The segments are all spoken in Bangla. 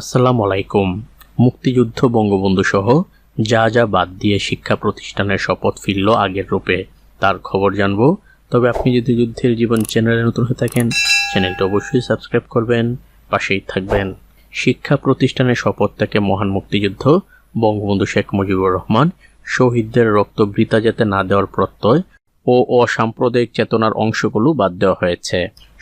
আসসালামু আলাইকুম মুক্তিযুদ্ধ বঙ্গবন্ধু সহ যা যা বাদ দিয়ে শিক্ষা প্রতিষ্ঠানের শপথ ফিরল আগের রূপে, তার খবর জানব। তবে আপনি যদি যুদ্ধের জীবন চ্যানেলে নতুন হয়ে থাকেন, চ্যানেলটা অবশ্যই সাবস্ক্রাইব করবেন, পাশেই থাকবেন। শিক্ষা প্রতিষ্ঠানের শপথ থেকে মহান মুক্তিযুদ্ধ, বঙ্গবন্ধু শেখ মুজিবুর রহমান, শহীদদের রক্ত বৃতা যেতে না দেওয়ার প্রত্যয় ও অসাম্প্রদায়িক চেতনার অংশগুলো বাদ দেওয়া হয়েছে।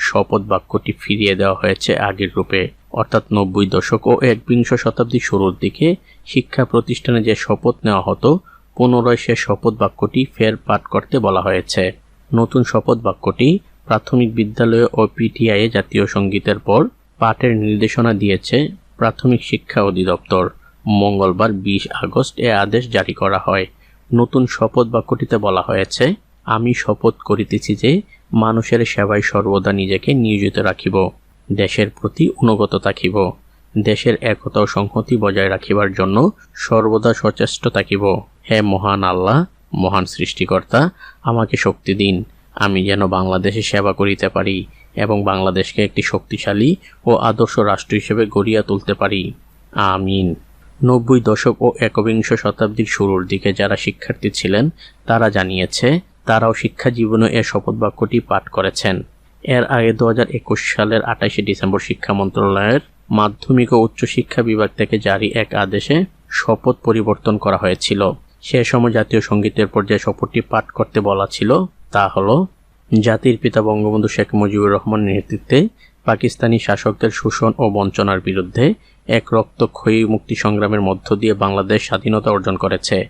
শপথ বাক্যটি ফিরিয়ে দেওয়া হয়েছে আগের রূপে। অর্থাৎ নব্বই দশক ও একবিংশ শতাব্দীর শুরুর দিকে শিক্ষা প্রতিষ্ঠানে যে শপথ নেওয়া হতো, পুনরায় সে শপথ বাক্যটি ফের পাঠ করতে বলা হয়েছে। নতুন শপথ বাক্যটি প্রাথমিক বিদ্যালয় ও পিটিআইয়ে জাতীয় সঙ্গীতের পর পাঠের নির্দেশনা দিয়েছে প্রাথমিক শিক্ষা অধিদপ্তর। মঙ্গলবার বিশ আগস্ট এ আদেশ জারি করা হয়। নতুন শপথ বাক্যটিতে বলা হয়েছে, আমি শপথ করিতেছি যে মানুষের সেবায় সর্বদা নিজেকে নিয়োজিত রাখিব। দেশের প্রতি অনুগত থাকিব। দেশের একতা ও সংহতি বজায় রাখিবার জন্য সর্বদা সচেষ্ট থাকিব। হে মহান আল্লাহ, মহান সৃষ্টিকর্তা, আমাকে শক্তি দিন। আমি যেন বাংলাদেশে সেবা করিতে পারি এবং বাংলাদেশকে একটি শক্তিশালী ও আদর্শ রাষ্ট্র হিসেবে গড়িয়া তুলতে পারি। আমিন। নব্বই দশক ও একবিংশ শতাব্দীর শুরুর দিকে যারা শিক্ষার্থী ছিলেন, তারা জানিয়েছে, তারাও শিক্ষা জীবনে এ শপথ বাক্যটি পাঠ করেছেন। এর আগে দু হাজার একুশ সালের আঠাশে ডিসেম্বর শিক্ষা মন্ত্রণালয়ের মাধ্যমিক ও উচ্চশিক্ষা বিভাগ থেকে জারি এক আদেশে শপথ পরিবর্তন করা হয়েছিল। সে সময় জাতীয় সঙ্গীতের পর যে শপথটি পাঠ করতে বলা ছিল। তা হল, জাতির পিতা বঙ্গবন্ধু শেখ মুজিবুর রহমানের নেতৃত্বে পাকিস্তানি শাসকদের শোষণ ও বঞ্চনার বিরুদ্ধে এক রক্তক্ষয়ী মুক্তি সংগ্রামের মধ্য দিয়ে বাংলাদেশ স্বাধীনতা অর্জন করেছে।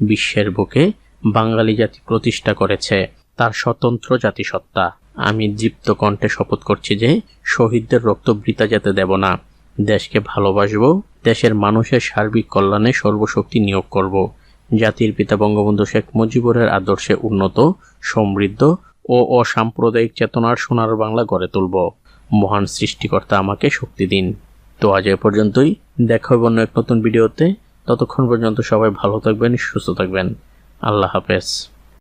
বিশ্বের বুকে বাঙালি জাতি প্রতিষ্ঠা করেছে। তার স্বতন্ত্র জাতিসত্তা। আমি দীপ্ত কণ্ঠে শপথ করছি যে শহীদদের রক্ত বৃতা যেতে দেব না। দেশকে ভালোবাসব, দেশের মানুষের সার্বিক কল্যাণে সর্বশক্তি নিয়োগ করব। জাতির পিতা বঙ্গবন্ধু শেখ মুজিবুরের আদর্শে উন্নত, সমৃদ্ধ ও অসাম্প্রদায়িক চেতনার সোনার বাংলা গড়ে তুলব। মহান সৃষ্টিকর্তা আমাকে শক্তি দিন। তো আজ এ পর্যন্তই। দেখা হবে অন্য এক নতুন ভিডিওতে। ততক্ষণ পর্যন্ত সবাই ভালো থাকবেন, সুস্থ থাকবেন। আল্লাহ হাফেজ।